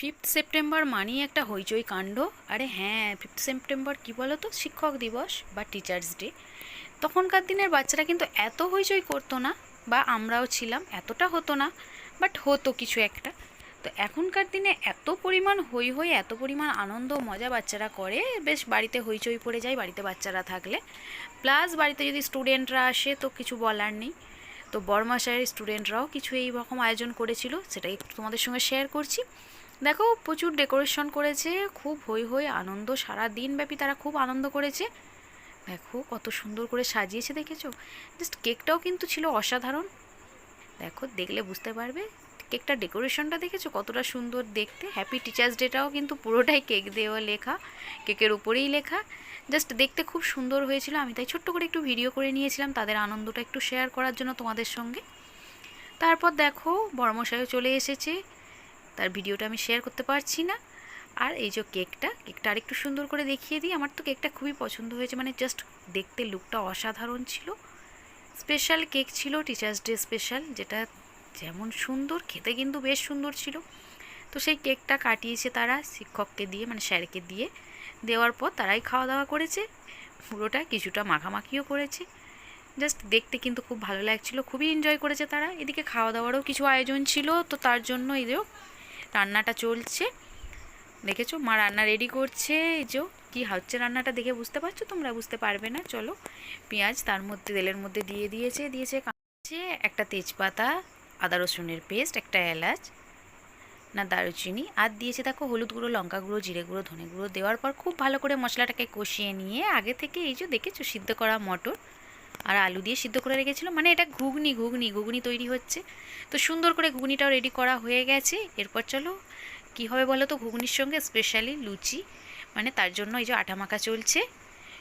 Fifth September মানেই একটা হইচই কাণ্ড। আরে হ্যাঁ ফিফথ সেপ্টেম্বর কী বলো তো শিক্ষক দিবস বা টিচার্স ডে তখনকার দিনের বাচ্চারা কিন্তু এত হইচই করতো না, বা আমরাও ছিলাম, এতটা হতো না বাট হতো কিছু একটা। তো এখনকার দিনে এত পরিমাণ হই হই, এত পরিমাণ আনন্দ মজা বাচ্চারা করে, বেশ বাড়িতে হইচই পড়ে যায়, বাড়িতে বাচ্চারা থাকলে। প্লাস বাড়িতে যদি স্টুডেন্টরা আসে তো কিছু বলার নেই। তো বর্মাশায়ের স্টুডেন্টরাও কিছু এই রকম আয়োজন করেছিল, সেটাই তোমাদের সঙ্গে শেয়ার করছি। দেখো, প্রচুর ডেকোরেশন করেছে, খুব হই হই আনন্দ, সারা দিন ব্যাপী তারা খুব আনন্দ করেছে। দেখো, কত সুন্দর করে সাজিয়েছে, দেখেছ? জাস্ট কেকটাও কিন্তু ছিল অসাধারণ। দেখো, দেখলে বুঝতে পারবে কেকটা ডেকোরেশনটা দেখেছ? কতটা সুন্দর দেখতে। হ্যাপি টিচার্স ডেটাও কিন্তু পুরোটাই কেক দেওয়া লেখা কেকের উপরেই লেখা। জাস্ট দেখতে খুব সুন্দর হয়েছিল। আমি তাই ছোট্ট করে একটু ভিডিও করে নিয়েছিলাম, তাদের আনন্দটা একটু শেয়ার করার জন্য তোমাদের সঙ্গে। তারপর দেখো, বর্মশাইও চলে এসেছে। তার ভিডিওটা আমি শেয়ার করতে পারছি না। আর এই যে কেকটা কেকটা আরেকটু সুন্দর করে দেখিয়ে দিই। আমার তো কেকটা খুবই পছন্দ হয়েছে মানে জাস্ট দেখতে লুকটা অসাধারণ ছিল। স্পেশাল কেক ছিল টিচার্স ডে স্পেশাল যেটা যেমন সুন্দর, খেতে কিন্তু বেশ সুন্দর ছিল। তো সেই কেকটা কাটিয়েছে তারা শিক্ষককে দিয়ে মানে স্যারকে দিয়ে। দেওয়ার পর তারাই খাওয়া দাওয়া করেছে। পুরোটা কিছুটা মাখামাখিও করেছে। জাস্ট দেখতে কিন্তু খুব ভালো লাগছিল, খুবই এনজয় করেছে তারা। এদিকে খাওয়া দাওয়ারও কিছু আয়োজন ছিল, তো তার জন্য যে রান্নাটা চলছে। দেখেছ? মা রান্না রেডি করছে। এই যে কী হচ্ছে রান্নাটা দেখে বুঝতে পারছ? তোমরা বুঝতে পারবে না। চলো। পেঁয়াজ তার মধ্যে, তেলের মধ্যে দিয়ে দিয়েছে। দিয়েছে কাঁচে একটা তেজপাতা, আদা রসুনের পেস্ট একটা এলাচ, না দারুচিনি। আর দিয়েছে দেখো হলুদ গুঁড়ো, লঙ্কা গুঁড়ো, জিরে গুঁড়ো, ধনে গুঁড়ো। দেওয়ার পর খুব ভালো করে মশলাটাকে কষিয়ে নিয়ে আগে থেকে এই যে দেখেছ সিদ্ধ করা মটর আর আলু দিয়ে সিদ্ধ করে রেখেছিলো মানে এটা ঘুগনি ঘুগনি ঘুগনি তৈরি হচ্ছে। তো সুন্দর করে ঘুগনিটাও রেডি করা হয়ে গেছে। এরপর চলো, কী হবে বলো তো? ঘুগনির সঙ্গে স্পেশালি লুচি। মানে তার জন্য এই যে আটা মাখা চলছে।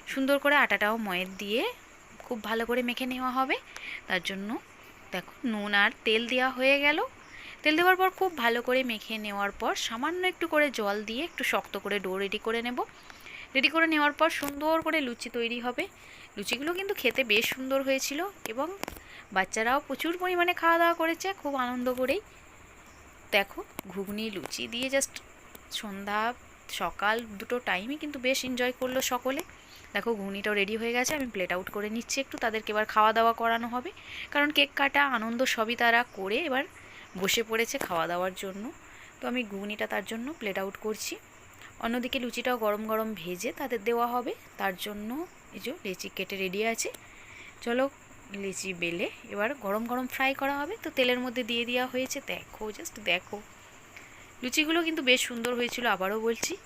সুন্দর করে আটাটাও ময়ের দিয়ে খুব ভালো করে মেখে নেওয়া হবে। তার জন্য দেখো, নুন আর তেল দেওয়া হয়ে গেল। তেল দেওয়ার পর খুব ভালো করে মেখে নেওয়ার পর সামান্য একটু করে জল দিয়ে একটু শক্ত করে ডো রেডি করে নেব। রেডি করে নেওয়ার পর সুন্দর করে লুচি তৈরি হবে। লুচিগুলো কিন্তু খেতে বেশ সুন্দর হয়েছিল এবং বাচ্চারাও প্রচুর পরিমাণে খাওয়া দাওয়া করেছে, খুব আনন্দ করেই। দেখো, ঘুগনি, লুচি দিয়ে জাস্ট সন্ধ্যা, সকাল দুটো টাইমই কিন্তু বেশ এনজয় করল সকলে। দেখো, ঘুগনিটাও রেডি হয়ে গেছে, আমি প্লেট আউট করে নিচ্ছি একটু, তাদেরকে এবার খাওয়া দাওয়া করানো হবে। কারণ কেক কাটা আনন্দ সবই তারা করে এবার বসে পড়েছে খাওয়া দাওয়ার জন্য। তো আমি ঘুগনিটা তার জন্য প্লেট আউট করছি। অন্যদিকে লুচিটাও গরম গরম ভেজে তাদের দেওয়া হবে। তার জন্য এই যে লেচি কেটে রেডি আছে। চলো লিচি বেলে এবার গরম গরম ফ্রাই করা হবে। তো তেলের মধ্যে দিয়ে দেওয়া হয়েছে। দেখো জাস্ট দেখো। লুচিগুলো কিন্তু বেশ সুন্দর হয়েছিল, আবারও বলছি।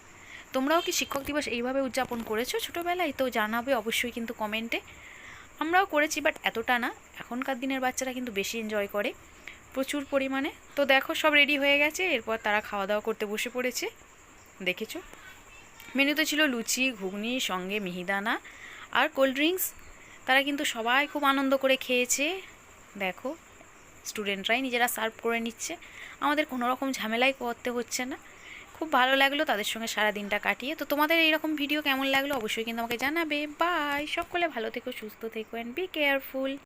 তোমরাও কি শিক্ষক দিবস এইভাবে উদযাপন করেছ ছোটোবেলায়? তো জানাবে অবশ্যই কিন্তু কমেন্টে। আমরাও করেছি বাট এতটা না। এখনকার দিনের বাচ্চারা কিন্তু বেশি এনজয় করে প্রচুর পরিমাণে। তো দেখো, সব রেডি হয়ে গেছে। এরপর তারা খাওয়া দাওয়া করতে বসে পড়েছে। দেখেছ? মেনুতে ছিল লুচি, ঘুগনি, সঙ্গে মিহিদানা আর কোল্ড ড্রিঙ্কস। তারা কিন্তু সবাই খুব আনন্দ করে খেয়েছে। দেখো, স্টুডেন্টরাই নিজেরা সার্ভ করে নিচ্ছে। আমাদের কোনো রকম ঝামেলাই করতে হচ্ছে না। খুব ভালো লাগল তাদের সঙ্গে সারা দিনটা কাটিয়ে। তো তোমাদের এইরকম ভিডিও কেমন লাগল অবশ্যই কিন্তু আমাকে জানাবে। বাই সকলে ভালো থেকো, সুস্থ থেকো অ্যান্ড বি কেয়ারফুল